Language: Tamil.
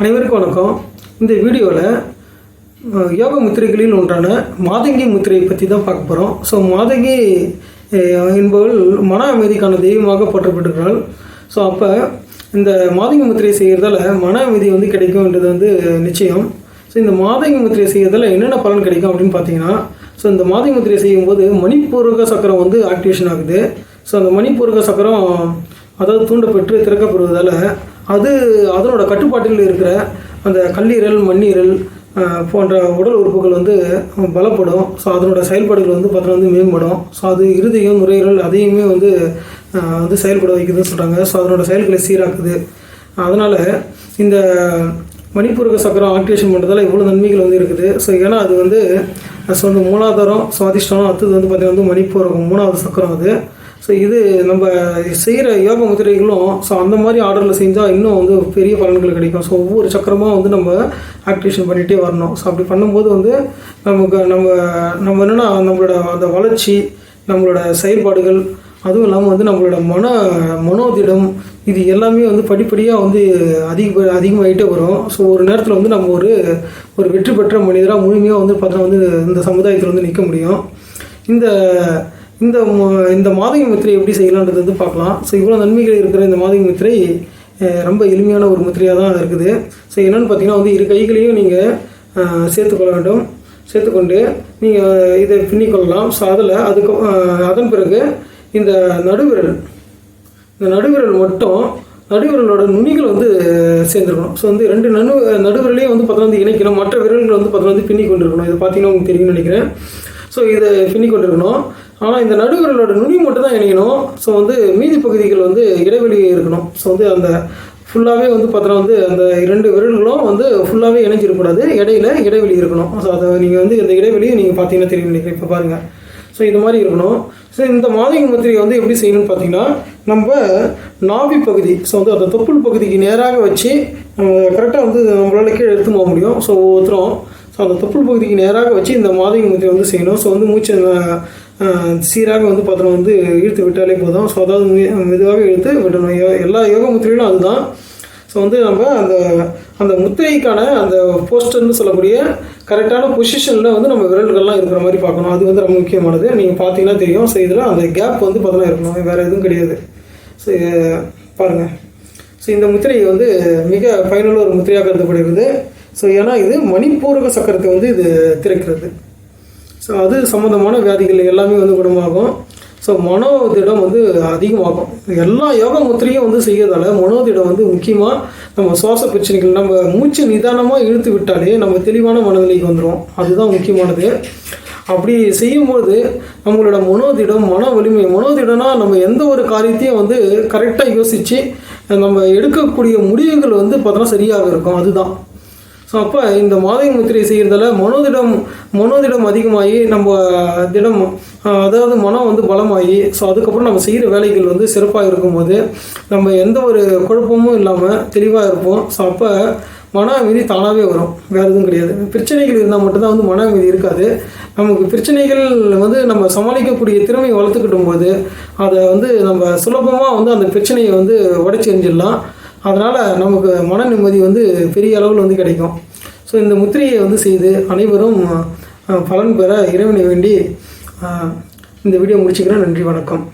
அனைவருக்கும் வணக்கம். இந்த வீடியோவில் யோக முத்திரைகளில் ஒன்றான மாதங்கி முத்திரையை பற்றி தான் பார்க்க போகிறோம் ஸோ மாதங்கி என்பவள் மன அமைதிக்கான தெய்வமாக போற்றப்பட்டிருக்கிறாள். ஸோ அப்போ இந்த மாதங்கி முத்திரையை செய்கிறதால மன அமைதி வந்து கிடைக்கும்ன்றது வந்து நிச்சயம். ஸோ இந்த மாதங்கி முத்திரையை செய்கிறதால என்னென்ன பலன் கிடைக்கும் அப்படின்னு பார்த்தீங்கன்னா ஸோ இந்த மாதங்கி முத்திரையை செய்யும்போது மணிப்பூர்வக சக்கரம் வந்து ஆக்டிவேஷன் ஆகுது. ஸோ அந்த மணிப்பூர்வக சக்கரம் அதாவது தூண்டப்பெற்று திறக்கப்படுவதால் அது அதனோட கட்டுப்பாட்டில் இருக்கிற அந்த கல்லீரல் மண்ணீரல் போன்ற உடல் உறுப்புகள் வந்து பலப்படும். ஸோ அதனோட செயல்பாடுகள் வந்து பார்த்தோன்னா வந்து மேம்படும். ஸோ அது இருதயம் நுரையீரல் அதையுமே வந்து வந்து செயல்பட வைக்குதுன்னு சொல்கிறாங்க ஸோ அதனோட செயல்களை சீராக்குது. அதனால் இந்த மணிப்பூரக சக்கரம் ஆக்டிவேஷன் பண்ணுறதால இவ்வளோ நன்மைகள் வந்து இருக்குது. ஸோ ஏன்னா அது வந்து ஸோ வந்து மூலாதாரம் சுவாதிஷ்டம் அடுத்தது வந்து பார்த்திங்கன்னா வந்து மணிப்பூரகம் மூணாவது சக்கரம் அது. ஸோ இது நம்ம செய்கிற யோக முதிரைகளும் ஸோ அந்த மாதிரி ஆர்டரில் செஞ்சால் இன்னும் வந்து பெரிய பலன்கள் கிடைக்கும். ஸோ ஒவ்வொரு சக்கரமாக வந்து நம்ம ஆக்டிவேஷன் பண்ணிகிட்டே வரணும். ஸோ அப்படி பண்ணும்போது வந்து நமக்கு நம்ம நம்ம என்னென்னா நம்மளோட அந்த வளர்ச்சி நம்மளோட செயல்பாடுகள் அதுவும் இல்லாமல் வந்து நம்மளோட மன மனோதிடம் இது எல்லாமே வந்து படிப்படியாக வந்து அதிக அதிகமாகிட்டே வரும். ஸோ ஒரு நேரத்தில் வந்து நம்ம ஒரு ஒரு வெற்றி பெற்ற மனிதராக முழுமையாக வந்து பார்த்தோன்னா வந்து இந்த சமுதாயத்தில் வந்து நிற்க முடியும். இந்த இந்த இந்த மாதவி முத்திரை எப்படி செய்யலான்றது வந்து பார்க்கலாம். ஸோ இவ்வளோ நன்மைகள் இருக்கிற இந்த மாதவி முத்திரை ரொம்ப எளிமையான ஒரு முத்திரையாக தான் இருக்குது. ஸோ என்னென்னு பார்த்தீங்கன்னா வந்து இரு கைகளையும் நீங்கள் சேர்த்துக்கொள்ள வேண்டும். சேர்த்துக்கொண்டு நீங்கள் இதை பின்னிக்கொள்ளலாம் ஸோ அதில் அதுக்கு அதன் பிறகு இந்த நடுவிரல் இந்த நடுவிரல் மட்டும் நடுவிரலோட நுனிகள் வந்து சேர்ந்துருக்கணும். ஸோ வந்து ரெண்டு நடு நடுவிரலையும் வந்து பார்த்தா வந்து இணைக்கணும். மற்ற விரல்கள் வந்து பார்த்தா வந்து பின்னி கொண்டிருக்கணும். இது பார்த்தீங்கன்னா உங்களுக்கு தெரியும்னு நினைக்கிறேன். ஸோ இதை பின்னி கொண்டிருக்கணும். ஆனால் இந்த நடுவிரலோட நுனி மட்டும் தான் இணைக்கணும் ஸோ வந்து மீதி பகுதிகள் வந்து இடைவெளி இருக்கணும். ஸோ வந்து அந்த ஃபுல்லாகவே வந்து பார்த்தோன்னா வந்து அந்த இரண்டு விரல்களும் வந்து ஃபுல்லாகவே இணைஞ்சிருக்கூடாது இடையில இடைவெளி இருக்கணும். ஸோ அதை நீங்கள் வந்து இந்த இடைவெளியை நீங்கள் பார்த்தீங்கன்னா தெரியும் நினைக்கிறேன். இப்போ பாருங்கள் ஸோ இது மாதிரி இருக்கணும். ஸோ இந்த மாதங்கி முத்திரையை வந்து எப்படி செய்யணும்னு பார்த்தீங்கன்னா நம்ம நாவி பகுதி ஸோ வந்து அந்த தொப்புள் பகுதிக்கு நேராக வச்சு கரெக்டாக வந்து நம்மளால் கீழே எடுத்து போக முடியும். ஸோ ஒவ்வொருத்தரும் ஸோ அந்த தொப்புள் பகுதிக்கு நேராக வச்சு இந்த மாதிரி முத்திரை வந்து செய்யணும். ஸோ வந்து மூச்சை சீராக வந்து பார்த்தோன்னா வந்து இழுத்து விட்டாலே போதும். ஸோ அதாவது மெ- மெதுவாக இழுத்து விடணும். எல்லா யோக முத்திரையிலும் அதுதான். ஸோ வந்து நம்ம அந்த அந்த முத்திரைக்கான அந்த போஸ்டர்னு சொல்லக்கூடிய கரெக்டான பொசிஷனில் வந்து நம்ம விரல்கள்லாம் இருக்கிற மாதிரி பார்க்கணும். அது வந்து ரொம்ப முக்கியமானது. நீங்கள் பார்த்தீங்கன்னா தெரியும். ஸோ இதில் அந்த கேப் வந்து பார்த்தோன்னா இருக்கணும். வேறு எதுவும் கிடையாது. ஸோ பாருங்கள் ஸோ இந்த முத்திரை வந்து மிக பயனுள்ள ஒரு முத்திரையாக கருதப்படுகிறது. ஸோ ஏன்னா இது மணிப்பூரக சக்கரத்தை வந்து இது திறக்கிறது. ஸோ அது சம்மந்தமான வியாதிகள் எல்லாமே வந்து குணமாகும். ஸோ மனோதிடம் வந்து அதிகமாகும். எல்லா யோக முத்திரையும் வந்து செய்யறதால மனோதிடம் வந்து முக்கியமாக நம்ம சுவாச பிரச்சனைகள் நம்ம மூச்சு நிதானமாக இழுத்து விட்டாலே நம்ம தெளிவான மனநிலைக்கு வந்துடும் அதுதான் முக்கியமானது. அப்படி செய்யும்போது நம்மளோட மனோதிடம் மன வலிமை மனோதிடம்னா நம்ம எந்த ஒரு காரியத்தையும் வந்து கரெக்டாக யோசித்து நம்ம எடுக்கக்கூடிய முடிவுகள் வந்து பார்த்தோன்னா சரியாக இருக்கும். அதுதான். ஸோ அப்போ இந்த மாதவி முத்திரை செய்கிறதால மனோதிடம் மனோதிடம் அதிகமாகி நம்ம திடம் அதாவது மனம் வந்து பலமாகி ஸோ அதுக்கப்புறம் நம்ம செய்கிற வேலைகள் வந்து சிறப்பாக இருக்கும்போது நம்ம எந்த ஒரு குழப்பமும் இல்லாமல் தெளிவாக இருப்போம். ஸோ அப்போ மன அமைதி தானாகவே வரும். வேறு எதுவும் கிடையாது. பிரச்சனைகள் இருந்தால் மட்டும்தான் வந்து மன அமைதி இருக்காது. நமக்கு பிரச்சனைகள் வந்து நம்ம சமாளிக்கக்கூடிய திறமையை வளர்த்துக்கிட்டும் போது அதை வந்து நம்ம சுலபமாக வந்து அந்த பிரச்சனையை வந்து உடச்சி எறிஞ்சிடலாம் அதனால் நமக்கு மன நிம்மதி வந்து பெரிய அளவில் வந்து கிடைக்கும். ஸோ இந்த முத்திரையை வந்து செய்து அனைவரும் பலன் பெற இறைவனை வேண்டி இந்த வீடியோ முடிச்சுக்கிறேன். நன்றி வணக்கம்.